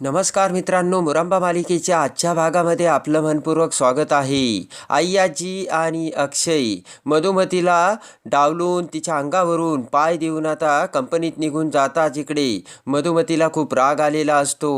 नमस्कार मित्रांनो मुरंबा मालिकेच्या आजच्या भागामध्ये आपलं मनपूर्वक स्वागत आहे. आई आजी आणि अक्षय मधुमतीला डावलून तिच्या अंगावरून पाय देऊन आता कंपनीत निघून जाता जिकडे मधुमतीला खूप राग आलेला असतो.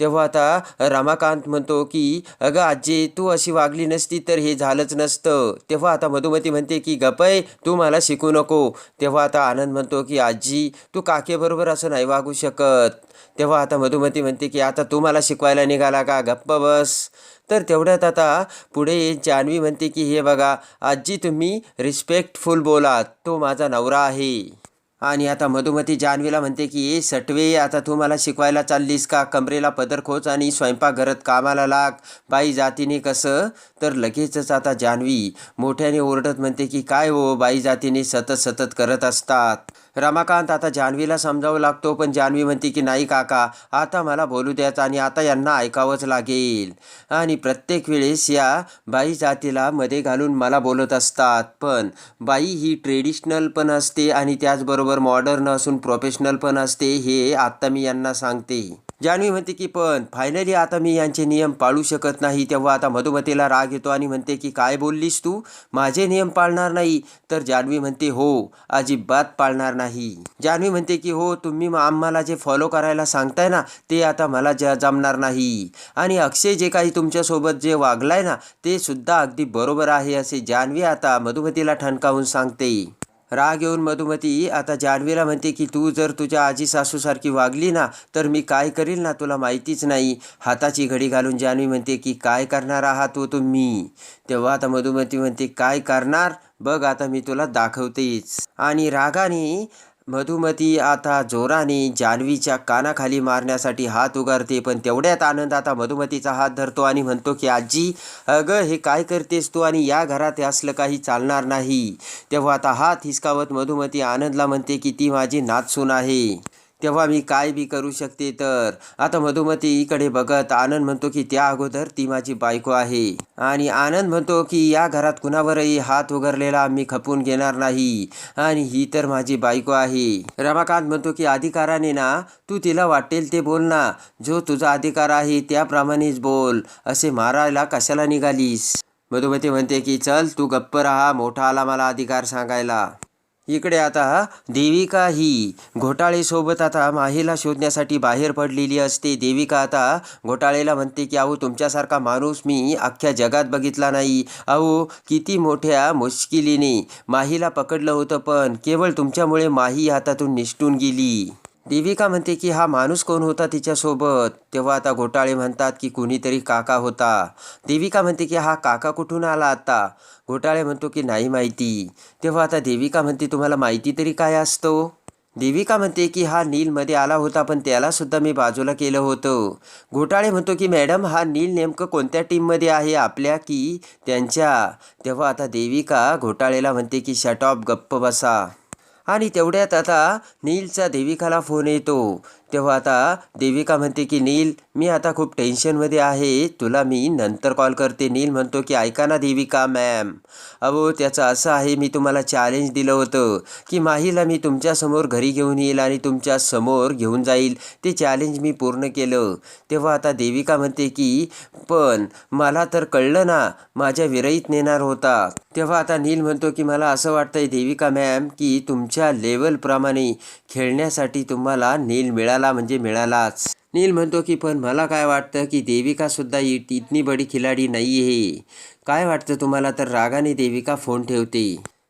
तेव्हा आता रमाकांत म्हणतो की अगं आजी तू अशी वागली नसती तर हे झालंच नसतं. तेव्हा आता मधुमती म्हणते की गपय तू मला शिकू नको. तेव्हा आता आनंद म्हणतो की आजी तू काकेबरोबर असं नाही वागू शकत. तेव्हा आता मधुमती म्हणते की आता तू मला शिकवायला निघाला का? गप्प बस. तर तेवढ्यात आता पुढे जान्हवी म्हणते की हे बघा आजी तुम्ही रिस्पेक्टफुल बोला. तो माझा नवरा आहे. आणि आता मधुमती जान्हवीला म्हणते की ए सटवे आता तू मला शिकवायला चाललीस का? कमरेला पदर खोच आणि स्वयंपाकघरात कामाला लाग. बाई जातीने कसं? तर लगेचच आता जान्हवी मोठ्याने ओरडत म्हणते की काय हो बाई जातीने सतत सतत करत असतात. रमाकांत आता जान्हवीला समजावं लागतो पण जान्हवी म्हणते की नाही काका आता मला बोलू द्याच आणि आता यांना ऐकावंच लागेल. आणि प्रत्येक वेळेस या बाई जातीला मध्ये घालून मला बोलत असतात. पण बाई ही ट्रेडिशनल पण असते आणि त्याचबरोबर मॉडर्न असून प्रोफेशनल पण असते हे आत्ता मी यांना सांगते. जान्हवी म्हणते की पण फायनली आता मी यांचे नियम पाळू शकत नाही. तेव्हा आता मधुमतीला राग येतो आणि म्हणते की काय बोललीस तू? माझे नियम पाळणार नाही. तर जान्हवी म्हणते हो अजिबात पाळणार नाही. जान्हवी म्हणते की हो तुम्ही आम्हाला जे फॉलो करायला सांगताय ना ते आता मला ज जमणार नाही. आणि अक्षय जे काही तुमच्यासोबत जे वागलाय ना ते सुद्धा अगदी बरोबर आहे असे जान्हवी आता मधुमतीला ठणकावून सांगते. राग येऊन मधुमती आता जान्हवीला म्हणते की तू जर तुझ्या आजी सासूसारखी वागली ना तर मी काय करील ना? तुला माहितीच नाही. हाताची घडी घालून जान्हवी म्हणते की काय करणार आहात तो तुम्ही? तेव्हा आता मधुमती म्हणते काय करणार? बघ आता मी तुला दाखवतेच. आणि रागाने मधुमती आता जोराने जान्हवीच्या कानाखाली मारण्यासाठी हात उगारते पण तेवढ्यात आनंद आता मधुमतीचा हात धरतो आणि म्हणतो की आजी अगं हे काय करतेस तू आणि या घरात हे असलं काही चालणार नाही. तेव्हा आता हात हिसकावत मधुमती आनंदला म्हणते की ती माझी नाचसून आहे. तेव्हा मी काय बी करू शकते तर. आता मधुमती इकडे बघत आनंद म्हणतो की त्या अगोदर ती माझी बायको आहे. आणि आनंद म्हणतो की या घरात कुणावरही हात उघडलेला मी खपून घेणार नाही. आणि ही तर माझी बायको आहे. रमाकांत म्हणतो की अधिकाराने ना तू तिला वाटेल ते बोल ना. जो तुझा अधिकार आहे त्याप्रमाणेच बोल. असे मारायला कशाला निघालीस? मधुमती म्हणते की चल तू गप्प राहा. मोठा आला मला अधिकार सांगायला. इकडे आता देविका ही घोटाळेसोबत आता माहीला शोधण्यासाठी बाहेर पडलेली असते. देविका आता घोटाळेला म्हणते की अहो तुमच्यासारखा माणूस मी अख्ख्या जगात बघितला नाही. अहो किती मोठ्या मुश्किलीने माहीला पकडलं होतं पण केवळ तुमच्यामुळे माही हातातून निसटून गेली. देविका म्हणते की हा माणूस कोण होता तिच्यासोबत? तेव्हा आता घोटाळे म्हणतात की कुणीतरी काका होता. देविका म्हणते की हा काका कुठून आला आता? घोटाळे म्हणतो की नाही माहिती. तेव्हा आता देविका म्हणते तुम्हाला माहिती तरी काय असतो? देविका म्हणते की हा नीलमध्ये आला होता पण त्यालासुद्धा मी बाजूला केलं होतं. घोटाळे म्हणतो की मॅडम हा नील नेमकं कोणत्या टीममध्ये आहे? आपल्या की त्यांच्या? तेव्हा आता देविका घोटाळेला म्हणते की शट ऑफ गप्प बसा. आणि तेवढ्यात आता नीलचा देविकाला फोन येतो. तेव्हा आता देविका म्हणते की नील मी आता खूप टेन्शनमध्ये आहे. तुला मी नंतर कॉल करते. नील म्हणतो की ऐका ना देविका मॅम अहो त्याचं असं आहे मी तुम्हाला चॅलेंज दिलं होतं की माहीला मी तुमच्यासमोर घरी घेऊन येईल आणि तुमच्यासमोर घेऊन जाईल. ते चॅलेंज मी पूर्ण केलं. तेव्हा आता देविका म्हणते की पण मला तर कळलं ना माझ्या विरईत नेणार होता. तेव्हा आता नील म्हणतो की मला असं वाटतंय देविका मॅम की तुमच्या लेवलप्रमाणे खेळण्यासाठी तुम्हाला नील मिळाला म्हणजे मिळालाच. नील म्हणतो की पण मला काय वाटतं की देविका सुद्धा इतनी बडी खिलाडी नाही आहे काय वाटतं तुम्हाला? तर रागाने देविका फोन ठेवते.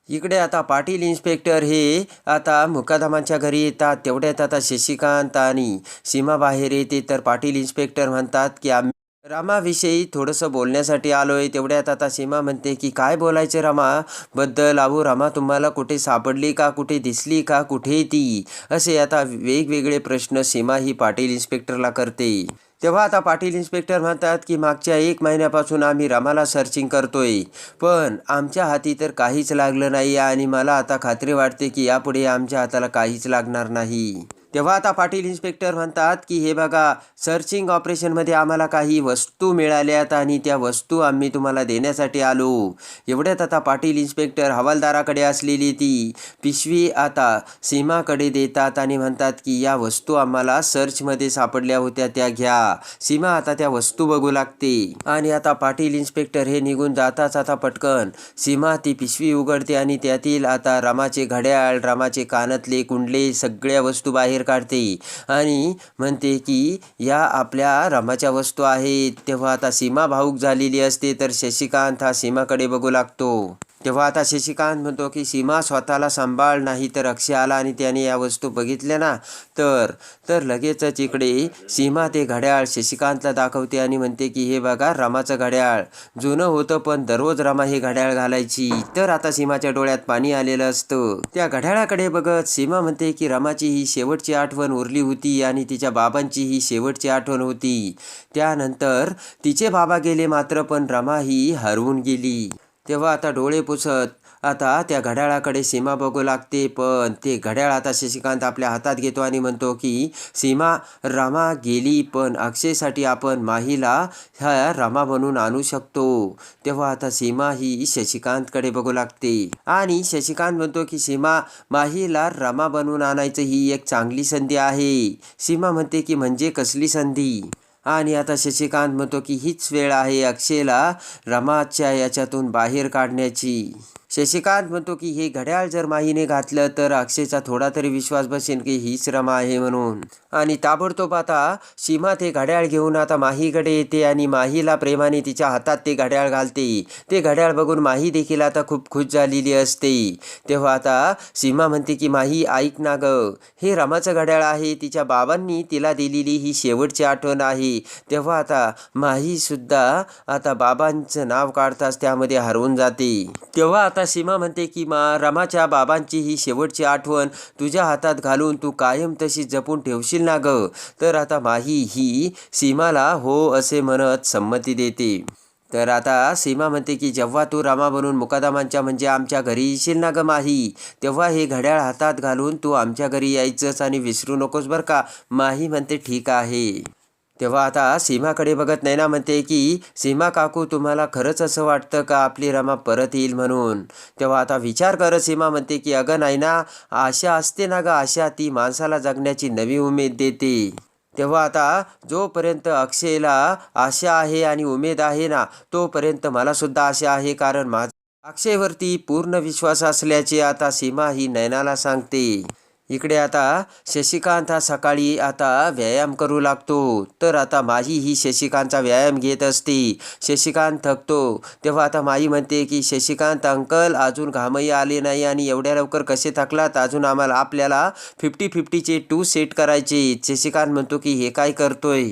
इकडे आता पाटील इन्स्पेक्टर हे आता मुकादमांच्या घरी येतात. तेवढ्यात आता शशिकांत आणि सीमा बाहेर येते. तर पाटील इन्स्पेक्टर म्हणतात की आम्ही रामाविषयी थोडंसं बोलण्यासाठी आलोय. तेवढ्यात आता सीमा म्हणते की काय बोलायचं रामा? बद्दल अहो रामा तुम्हाला कुठे सापडली का? कुठे दिसली का? कुठे ती? असे आता वेगवेगळे प्रश्न सीमा ही पाटील इन्स्पेक्टरला करते. तेव्हा आता पाटील इन्स्पेक्टर म्हणतात की मागच्या एक महिन्यापासून आम्ही रामाला सर्चिंग करतोय. पण आमच्या हाती तर काहीच लागलं नाही आणि मला आता खात्री वाटते की यापुढे आमच्या हाताला काहीच लागणार नाही. तेव्हा आता पाटील इन्स्पेक्टर म्हणतात की हे बघा सर्चिंग ऑपरेशनमध्ये आम्हाला काही वस्तू मिळाल्यात आणि त्या वस्तू आम्ही तुम्हाला देण्यासाठी आलो. एवढ्यात आता पाटील इन्स्पेक्टर हवालदाराकडे असलेली ती पिशवी आता सीमाकडे देतात आणि म्हणतात की या वस्तू आम्हाला सर्चमध्ये सापडल्या होत्या त्या घ्या. सीमा आता त्या वस्तू बघू लागते. आणि आता पाटील इन्स्पेक्टर हे निघून जाताच आता पटकन सीमा ती पिशवी उघडते आणि त्यातील आता रामाचे घड्याळ रामाचे कानातले कुंडले सगळ्या वस्तू बाहेर काढते. आणि म्हणते की या आपल्या रामाच्या वस्तू आहेत. तेव्हा आता सीमा भाऊक झालेली असते तर शशिकांत हा सीमाकडे बघू लागतो. तेव्हा आता शशिकांत म्हणतो की सीमा स्वतःला सांभाळ नाही तर अक्षय आला आणि त्याने या वस्तू बघितल्या ना तर तर लगेचच इकडे सीमा ते घड्याळ शशिकांतला दाखवते आणि म्हणते की हे बघा रामाचं घड्याळ. जुनं होतं पण दररोज रामा हे घड्याळ घालायची. तर आता सीमाच्या डोळ्यात पाणी आलेलं असतं. त्या घड्याळाकडे बघत सीमा म्हणते की रामाची ही शेवटची आठवण उरली होती आणि तिच्या बाबांची ही शेवटची आठवण होती. त्यानंतर तिचे बाबा गेले मात्र पण रमा ही हरवून गेली. तेव्हा आता डोळे पुसत. आता त्या घड्याळाकडे सीमा बघू लागते पण ते घड्याळ आता शशिकांत आपल्या हातात घेतो आणि म्हणतो की सीमा रामा गेली पण अक्षयसाठी आपण माहीला ह्या रामा बनून आणू शकतो. तेव्हा आता सीमा ही शशिकांतकडे बघू लागते. आणि शशिकांत म्हणतो की सीमा माहीला रमा बनवून आणायचं ही एक चांगली संधी आहे. सीमा म्हणते की म्हणजे कसली संधी? आणि आता शशिकांत म्हणतो की हीच वेळ आहे अक्षयला रमाच्या याच्यातून बाहेर काढण्याची. शशिकांत म्हणतो की हे घड्याळ जर माहीने घातलं तर अक्षयचा थोडा तरी विश्वास बसेल की हीच रमा आहे म्हणून. आणि ताबडतोब आता सीमा ते घड्याळ घेऊन आता माहीकडे येते आणि माहीला प्रेमाने तिच्या हातात ते घड्याळ घालते. ते घड्याळ बघून माही देखील आता खूप खुश झालेली असते. तेव्हा आता सीमा म्हणते की माही ऐक ना ग. हे रमाचं घड्याळ आहे. तिच्या बाबांनी तिला दिलेली ही शेवटची आठवण आहे. तेव्हा आता माहीसुद्धा आता बाबांचं नाव काढताच त्यामध्ये हरवून जाते. तेव्हा आता आता सीमा म्हणते की मा रमाच्या बाबांची ही शेवटची आठवण तुझ्या हातात घालून तू कायम तशी जपून ठेवशील ना ग? तर आता माही ही सीमाला हो असे म्हणत संमती देते. तर आता सीमा म्हणते की जेव्हा तू रामा बनून मुकादमांच्या म्हणजे आमच्या घरी येशील ना ग माही? तेव्हा हे घड्याळ हातात घालून तू आमच्या घरी यायचंच आणि विसरू नकोस बरं का? माही म्हणते ठीक आहे. तेव्हा आता सीमाकडे बघत नैना म्हणते की सीमा काकू तुम्हाला खरंच असं वाटतं का आपली रमा परत येईल म्हणून? तेव्हा आता विचार करत सीमा म्हणते की अगं नैना आशा असते ना ग आशा ती माणसाला जगण्याची नवी उमेद देते. तेव्हा आता जोपर्यंत अक्षयला आशा आहे आणि उमेद आहे ना तोपर्यंत मला सुद्धा आशा आहे कारण माझा अक्षयवरती पूर्ण विश्वास असल्याचे आता सीमा ही नैनाला सांगते. इकडे आता शशिकांत हा सकाळी आता व्यायाम करू लागतो. तर आता माही ही शशिकांतचा व्यायाम घेत असते. शशिकांत थकतो. तेव्हा आता माही म्हणते की शशिकांत अंकल अजून घामही आले नाही आणि एवढ्या लवकर कसे थकलात? अजून आम्हाला आपल्याला फिफ्टी फिफ्टीचे टू सेट करायचे शशिकांत म्हणतो की हे काय करतोय?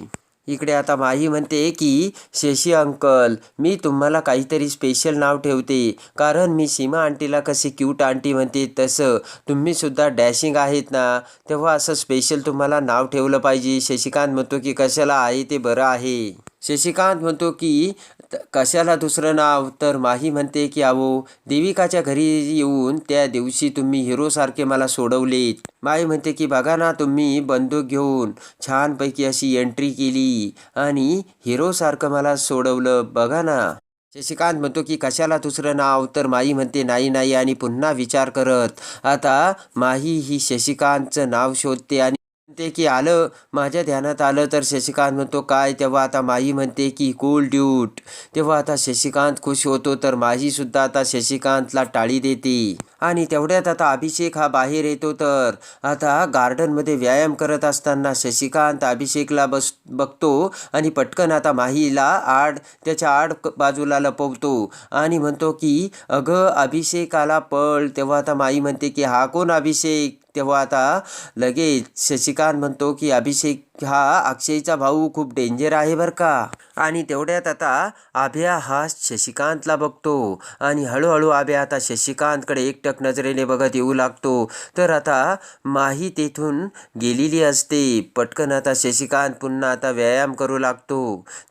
इकडे आता माही म्हणते की शशी अंकल मी तुम्हाला काहीतरी स्पेशल नाव ठेवते. कारण मी सीमा आंटीला कसे क्यूट आंटी म्हणते तसं तुम्ही सुद्धा डॅशिंग आहेत ना तेव्हा असं स्पेशल तुम्हाला नाव ठेवलं पाहिजे. शशिकांत म्हणतो की कशाला आहे ते बरं आहे. शशिकांत म्हणतो की कशाला दुसरं नाव? तर माही म्हणते की अहो देविकाच्या घरी येऊन त्या दिवशी तुम्ही हिरोसारखे मला सोडवलेत. माई म्हणते की बघा ना तुम्ही बंदूक घेऊन छानपैकी अशी एंट्री केली आणि हिरोसारखं मला सोडवलं. बघा ना. शशिकांत म्हणतो की कशाला दुसरं नाव? तर माई म्हणते नाही नाही आणि पुन्हा विचार करत. आता माही ही शशिकांतचं नाव शोधते आणि म्हणते की आलं माझ्या ध्यानात आलं तर शशिकांत म्हणतो काय? तेव्हा आता माई म्हणते की कूल ड्यूट तेव्हा आता शशिकांत खुश होतो तर माही सुद्धा आता शशिकांतला टाळी देते. आणि तेवढ्यात आता अभिषेक हा बाहेर येतो तर आता गार्डनमध्ये व्यायाम करत असताना शशिकांत अभिषेकला बस बघतो आणि पटकन आता माहीला आड त्याच्या आड बाजूला लपवतो आणि म्हणतो की अगं अभिषेकाला पळ. तेव्हा आता माई म्हणते की हा कोण अभिषेक? तेव्हा आता लगेच शशिकांत म्हणतो की अभिषेक हा अक्षयचा भाऊ खूप डेंजर आहे बरं का. आणि तेवढ्यात आता आभ्या हा शशिकांतला बघतो. आणि हळूहळू आभ्या आता शशिकांतकडे एकटक नजरेने बघत येऊ लागतो. तर आता माही तेथून गेलेली असते. पटकन आता शशिकांत पुन्हा आता व्यायाम करू लागतो.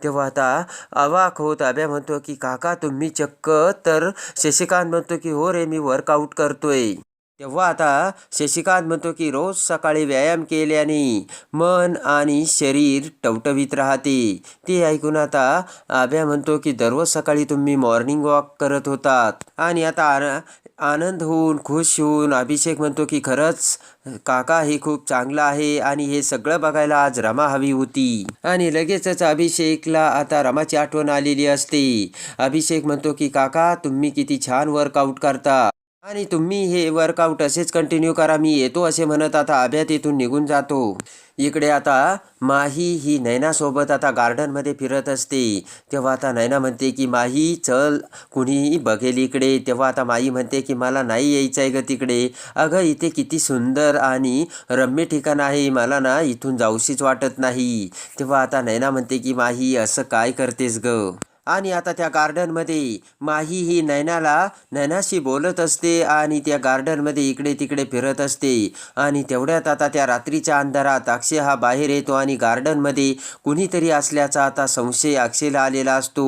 तेव्हा आता अवाक होत आभ्या म्हणतो की काका तुम्ही चक्क. तर शशिकांत म्हणतो की हो रे मी वर्कआउट करतोय. तेव्हा आता शशिकांत म्हणतो की रोज सकाळी व्यायाम केल्याने मन आणि शरीर टवटवीत राहते. ते ऐकून आता आभ्या म्हणतो की दररोज सकाळी तुम्ही मॉर्निंग वॉक करत होतात. आणि आता आन आनंद होऊन खुश होऊन अभिषेक म्हणतो की खरंच काका हे खूप चांगलं आहे आणि हे सगळं बघायला आज रमा हवी होती. आणि लगेचच अभिषेकला आता रमाची आठवण आलेली असते. अभिषेक म्हणतो की काका तुम्ही किती छान वर्कआउट करता. आणि तुम्ही हे वर्कआउट असेच कंटिन्यू करा मी येतो असे म्हणत आता अभ्या तिथून निघून जातो. इकडे आता माही ही नैनासोबत आता गार्डनमध्ये फिरत असते. तेव्हा आता नैना म्हणते की माही चल कुणी बघेल इकडे. तेव्हा आता माई म्हणते की मला नाही यायचं आहे ग तिकडे. अगं इथे किती सुंदर आणि रम्य ठिकाण आहे. मला ना इथून जाऊशीच वाटत नाही. तेव्हा आता नैना म्हणते की माही असं काय करतेस ग? आणि आता त्या गार्डनमध्ये माही ही नैनाला नैनाशी बोलत असते आणि त्या गार्डनमध्ये इकडे तिकडे फिरत असते. आणि तेवढ्यात आता त्या रात्रीच्या अंधारात अक्षय हा बाहेर येतो आणि गार्डनमध्ये कुणीतरी असल्याचा आता संशय अक्षयला आलेला असतो.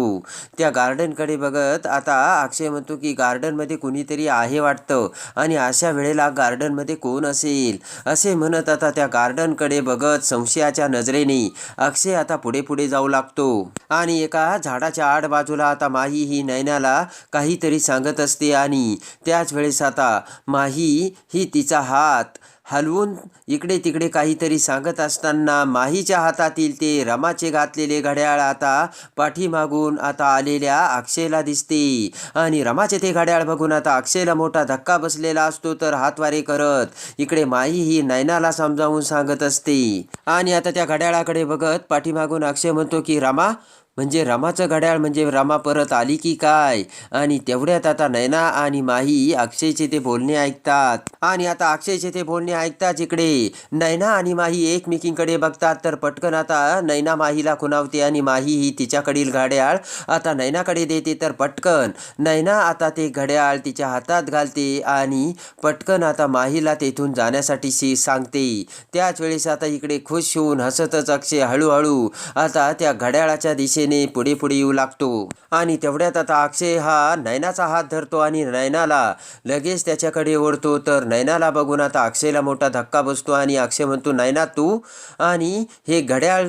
त्या गार्डनकडे बघत आता अक्षय म्हणतो की गार्डनमध्ये कुणीतरी आहे वाटतं आणि अशा वेळेला गार्डनमध्ये कोण असेल? असे म्हणत आता त्या गार्डनकडे बघत संशयाच्या नजरेने अक्षय आता पुढे पुढे जाऊ लागतो. आणि एका झाडाच्या आठ बाजूला आता माही ही नैनाला काहीतरी सांगत असते आणि त्याच वेळेस आता माही ही तिचा हात हलवून इकडे तिकडे काहीतरी सांगत असताना माहीच्या हातातील ते रमाचे घातलेले घड्याळ आता पाठीमागून आता आलेल्या अक्षयला दिसते. आणि रमाचे ते घड्याळ बघून आता अक्षयला मोठा धक्का बसलेला असतो तर हातवारे करत इकडे माही ही नैनाला समजावून सांगत असते. आणि आता त्या घड्याळाकडे बघत पाठीमागून अक्षय म्हणतो की रमा म्हणजे रमाचं घड्याळ म्हणजे रमा परत आली की काय? आणि तेवढ्यात आता नैना आणि माही अक्षयचे ते बोलणे ऐकतात. आणि आता अक्षयचे ते बोलणे ऐकताच इकडे. नैना आणि माही एकमेकींकडे बघतात तर पटकन आता नैना माहीला खुणावते आणि माही ही तिच्याकडील घड्याळ आता नैनाकडे देते तर पटकन. नैना आता ते घड्याळ तिच्या हातात घालते आणि पटकन आता माहीला तेथून जाण्यासाठी सी सांगते. त्याच वेळेस आता इकडे खुश होऊन हसतच अक्षय हळूहळू आता त्या घड्याळाच्या दिशेने पुढे पुढे येऊ लागतो. आणि तेवढ्यात आता अक्षय हा नयनाचा हात धरतो आणि नयनाला लगेच त्याच्याकडे ओढतो. तर नयनाला बघून आता अक्षयला मोठा धक्का बसतो आणि अक्षय म्हणतो नयना तू आणि हे घड्याळ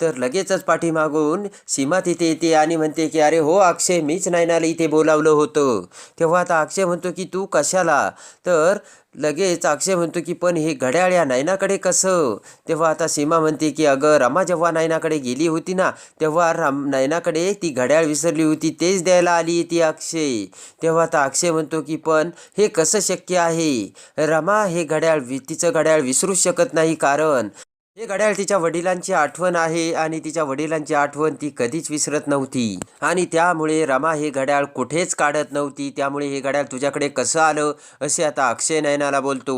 तर लगेचच पाठीमागून सीमा तिथे येते आणि म्हणते की अरे हो अक्षय मीच नैनाला इथे बोलावलं होतं. तेव्हा आता अक्षय म्हणतो की तू कशाला? तर लगेच अक्षय म्हणतो की पण हे घड्याळ या नैनाकडे कसं? तेव्हा आता सीमा म्हणते की अगं रमा जेव्हा नायनाकडे गेली होती ना तेव्हा रम नायनाकडे ती घड्याळ विसरली होती तेच द्यायला आली ती अक्षय. तेव्हा आता अक्षय म्हणतो की पण हे कसं शक्य आहे? रमा हे घड्याळ वि तिचं घड्याळ विसरूच शकत नाही कारण हे घड्याळ तिच्या वडिलांची आठवण आहे आणि तिच्या वडिलांची आठवण ती कधीच विसरत नव्हती. आणि त्यामुळे रमा हे घड्याळ कुठेच काढत नव्हती. त्यामुळे हे घड्याळ तुझ्याकडे कसं आलं? असे आता अक्षय नयनाला बोलतो.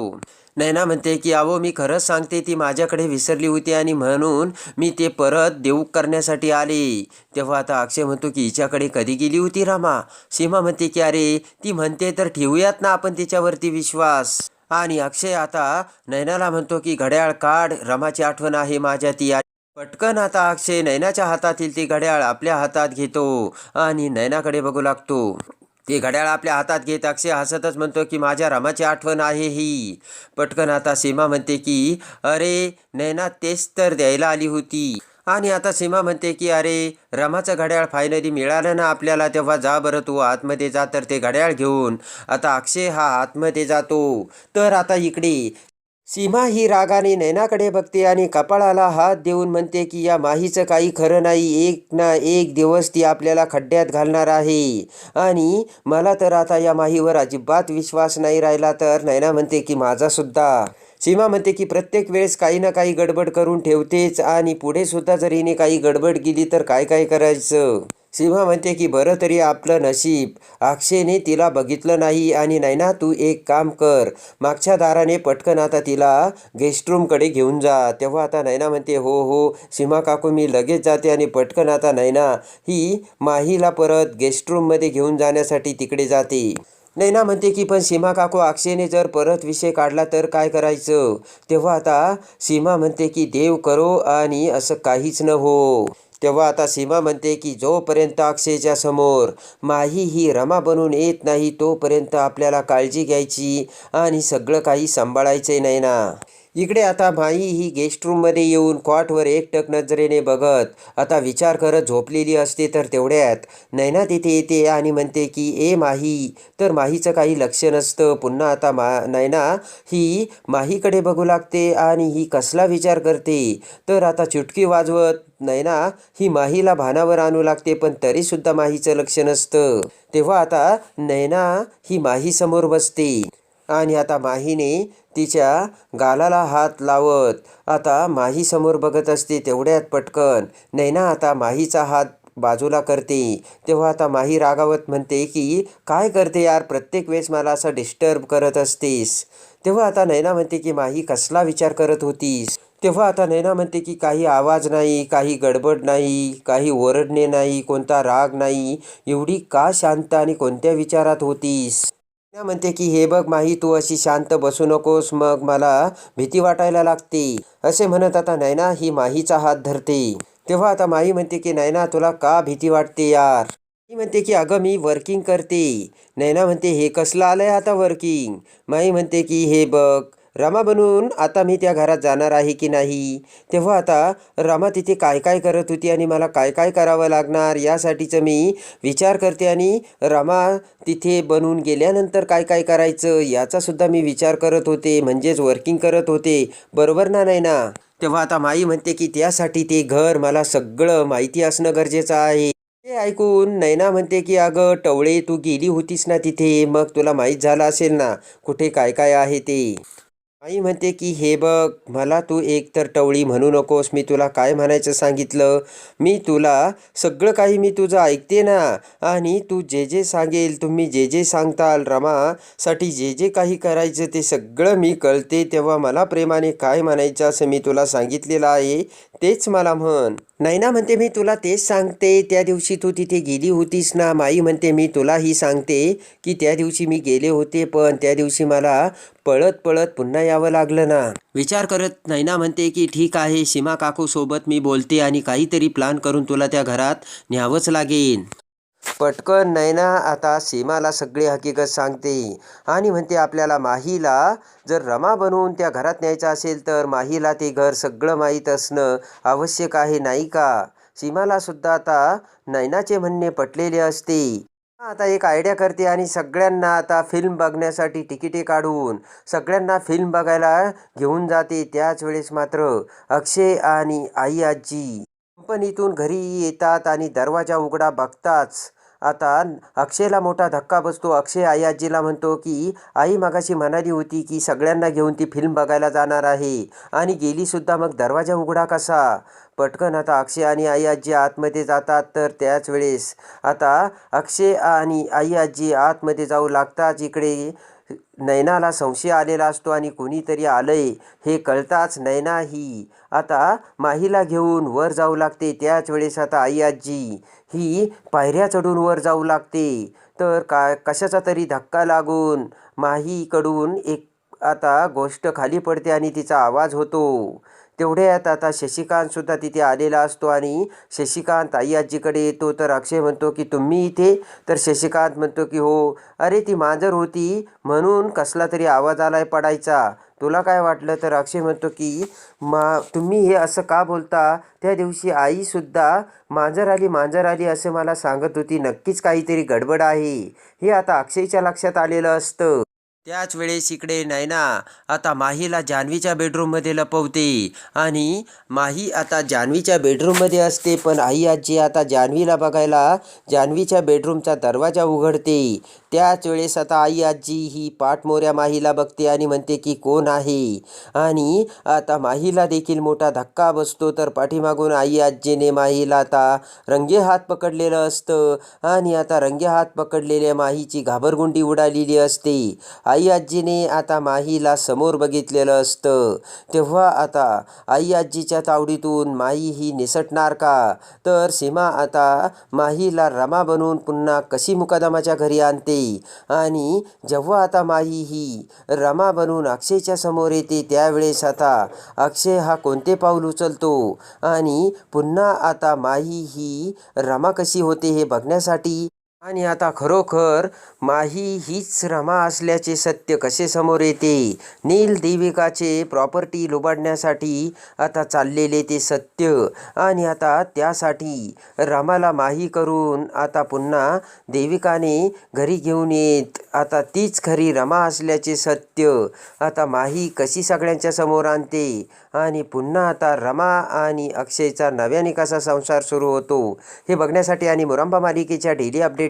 नैना म्हणते की अहो मी खरंच सांगते ती माझ्याकडे विसरली होती आणि म्हणून मी ते परत देऊ करण्यासाठी आले. तेव्हा आता अक्षय म्हणतो की हिच्याकडे कधी गेली होती रामा? सीमा म्हणते की अरे ती म्हणते तर ठेवूयात ना आपण तिच्यावरती विश्वास. आणि अक्षय आता नैनाला म्हणतो की घड्याळ काढ रमाची आठवण आहे माझ्या ती पटकन आता अक्षय नैनाच्या हातातील ते घड्याळ आपल्या हातात घेतो आणि नैनाकडे बघू लागतो. ते घड्याळ आपल्या हातात घेत अक्षय हसतच म्हणतो की माझ्या रमाची आठवण आहे ही. पटकन आता सीमा म्हणते की अरे नैना तेच तर द्यायला आली होती. आणि आता सीमा म्हणते की अरे रमाचं घड्याळ फायनली मिळालं ना आपल्याला तेव्हा जा बरं तू आतमध्ये जा तर ते घड्याळ घेऊन आता अक्षय हा आतमध्ये जातो. तर आता इकडे सीमा ही रागाने नैनाकडे बघते आणि कपाळाला हात देऊन म्हणते की या माहीचं काही खरं नाही एक ना एक दिवस ती आपल्याला खड्ड्यात घालणार आहे. आणि मला तर आता या माहीवर अजिबात विश्वास नाही राहिला तर नैना म्हणते की माझासुद्धा सीमा म्हणते की प्रत्येक वेळेस काही ना काही गडबड करून ठेवतेच आणि पुढे सुद्धा जर हिने काही गडबड केली तर काय काय करायचं? सीमा म्हणते की बरं तरी आपलं नशीब. अक्षयने तिला बघितलं नाही आणि नाही ना तू एक काम कर. मागच्या दाराने पटकन आता तिला गेस्ट रूमकडे घेऊन जा. तेव्हा आता नैना म्हणते हो हो सीमा काकू मी लगेच जाते आणि पटकन आता नैना ही माहीला परत गेस्ट रूममध्ये घेऊन जाण्यासाठी तिकडे जाते. नैना म्हणते की पण सीमा काकू अक्षयने जर परत विषय काढला तर काय करायचं? तेव्हा आता सीमा म्हणते की देव करो आणि असं काहीच न हो. तेव्हा आता सीमा म्हणते की जोपर्यंत अक्षयच्या समोर माही ही रमा बनून येत नाही तोपर्यंत आपल्याला काळजी घ्यायची आणि सगळं काही सांभाळायचे नाही ना इकडे आता माई ही गेस्ट रूममध्ये येऊन कॉटवर एकटक नजरेने बघत आता विचार करत झोपलेली असते तर तेवढ्यात. नैना तिथे येते आणि म्हणते की ए माही तर माहीचं काही लक्ष नसतं. पुन्हा आता मा नैना ही माहीकडे बघू लागते आणि ही कसला विचार करते. तर आता चुटकी वाजवत नैना ही माहीला भानावर आणू लागते पण तरीसुद्धा माहीचं लक्ष नसतं. तेव्हा आता नैना ही माहीसमोर बसते. आणि आता माहीने तिच्या गालाला हात लावत. आता माहीसमोर बघत असते तेवढ्यात पटकन. नैना आता माहीचा हात बाजूला करते. तेव्हा आता माही रागावत म्हणते की काय करते यार? प्रत्येक वेळेस मला असं डिस्टर्ब करत असतेस. तेव्हा आता नैना म्हणते की माही कसला विचार करत होतीस? तेव्हा आता नैना म्हणते की काही आवाज नाही काही गडबड नाही काही ओरडणे नाही कोणता राग नाही. एवढी का शांत आणि कोणत्या विचारात होतीस? नैना म्हणते की हे बघ माही तू अशी शांत बसू नकोस मग मला भीती वाटायला लागते. असे म्हणत आता नैना ही माहीचा हात धरते. तेव्हा आता माही म्हणते की नैना तुला का भीती वाटते यार? मी म्हणते की अगं मी वर्किंग करते. नैना म्हणते हे कसलं आलंय आता वर्किंग माही म्हणते की हे बघ रमा बनून आता मी त्या घरात जाणार आहे की नाही? तेव्हा आता रमा तिथे काय काय करत होती आणि मला काय काय करावं लागणार यासाठीचं मी विचार करते आणि रमा तिथे बनून गेल्यानंतर काय काय करायचं याचासुद्धा मी विचार करत होते म्हणजेच वर्किंग करत होते. बरोबर ना नाही ना? तेव्हा आता माई म्हणते की त्यासाठी ते घर मला सगळं माहिती असणं गरजेचं आहे. ते ऐकून नैना म्हणते की अगं टवळे तू गेली होतीस ना तिथे? मग तुला माहीत झालं असेल ना कुठे काय काय आहे ते? आई म्हणते की हे बघ मला तू एक तर टवळी म्हणू नकोस. मी तुला काय म्हणायचं सांगितलं? मी तुला सगळं काही मी तुझं ऐकते ना. आणि तू जे जे सांगेल तुम्ही जे जे सांगताल रमासाठी जे जे काही करायचं ते सगळं मी कळते. तेव्हा मला प्रेमाने काय म्हणायचं असं मी तुला सांगितलेलं आहे तेच मला म्हण. नैना म्हणते मी तुला तेच सांगते. त्या दिवशी तू तिथे गेली होतीस ना. माई म्हणते मी तुलाही सांगते की त्या दिवशी मी गेले होते पण त्या दिवशी मला पळत पळत पुन्हा यावं लागलं ना. विचार करत नैना म्हणते की ठीक आहे सीमा काकू सोबत मी बोलते आणि काहीतरी प्लान करून तुला त्या घरात न्यावंच लागेल पटकन नैना आता सीमाला सगळी हकीकत सांगते. आणि म्हणते आपल्याला माहीला जर रमा बनवून त्या घरात न्यायचं असेल तर माहीला ते घर सगळं माहीत असणं आवश्यक आहे नाही का? सीमाला सुद्धा आता नैनाचे म्हणणे पटलेले असते. आता एक आयडिया करते आणि सगळ्यांना आता फिल्म बघण्यासाठी तिकिटे काढून सगळ्यांना फिल्म बघायला घेऊन जाते. त्याच वेळेस मात्र अक्षय आणि आई आजी कंपनीतून घरी येतात आणि दरवाजा उघडा बघताच आता अक्षयला मोठा धक्का बसतो. अक्षय आई आजीला म्हणतो की आई मगाशी म्हणाली होती की सगळ्यांना घेऊन ती फिल्म बघायला जाणार आहे आणि गेलीसुद्धा मग दरवाजा उघडा कसा? पटकन आता अक्षय आणि आई आजी आतमध्ये जातात तर त्याच वेळेस आता अक्षय आणि आई आजी आतमध्ये जाऊ लागताच इकडे नैनाला संशय आलेला असतो आणि कोणीतरी आलंय. हे कळताच नैना ही आता माहीला घेऊन वर जाऊ लागते. त्याच वेळेस आता आई आजी ही पायऱ्या चढून वर जाऊ लागते. तर का कशाचा तरी धक्का लागून माहीकडून एक आता गोष्ट खाली पडते आणि तिचा आवाज होतो. तेवढ्यात आता शशिकांतसुद्धा तिथे आलेला असतो आणि शशिकांत आई आजीकडे येतो. तर अक्षय म्हणतो की तुम्ही इथे? तर शशिकांत म्हणतो की हो. अरे ती मांजर होती. म्हणून कसला तरी आवाज आलाय पडायचा. तुला काय वाटलं? तर अक्षय म्हणतो की मा तुम्ही हे असं का बोलता? त्या दिवशी आईसुद्धा मांजर आली मांजर आली असं मला सांगत होती. नक्कीच काहीतरी गडबड आहे. हे आता अक्षयच्या लक्षात आलेलं असतं. त्याच वेळेस इकडे नैना आता माहीला जान्हवीच्या बेडरूममध्ये लपवते. आणि माही आता जान्हवीच्या बेडरूममध्ये असते पण आई आजी आता जान्हवीला बघायला जान्हवीच्या बेडरूमचा दरवाजा उघडते. त्याच वेळेस आता आई आजी ही पाठमोऱ्या माहीला बघते आणि म्हणते की कोण आहे? आणि आता माहीला देखील मोठा धक्का बसतो. तर पाठीमागून आई आजीने माहीला आता रंगे हात पकडलेलं असतं. आणि आता रंगे हात पकडलेल्या माहीची घाबरगुंडी उडालेली असते. आई आजीने आता माहीला समोर बघितलेलं असतं. तेव्हा आता आई आजीच्या तावडीतून माही ही निसटणार का? तर सीमा आता माहीला रमा बनवून पुन्हा कशी मुकादमाच्या घरी आणते? आणि जेव्हा आता माही ही रमा बनून अक्षयच्या समोर येते त्यावेळेस आता अक्षय हा कोणते पाऊल उचलतो? आणि पुन्हा आता माही ही रमा कशी होते हे बघण्यासाठी आणि आता खरोखर माही हीच रमा असल्याचे सत्य कसे समोर येते? नील देविकाचे प्रॉपर्टी लुबाडण्यासाठी आता चाललेले ते सत्य आणि आता त्यासाठी रमाला माही करून आता पुन्हा देविकाने घरी घेऊन येत. आता तीच खरी रमा असल्याचे सत्य. आता माही कशी सगळ्यांच्या समोर आणते? आणि पुन्हा आता रमा आणि अक्षयचा नव्याने कसा संसार सुरू होतो? हे बघण्यासाठी आणि मुरंबा मालिकेच्या डेली अपडेट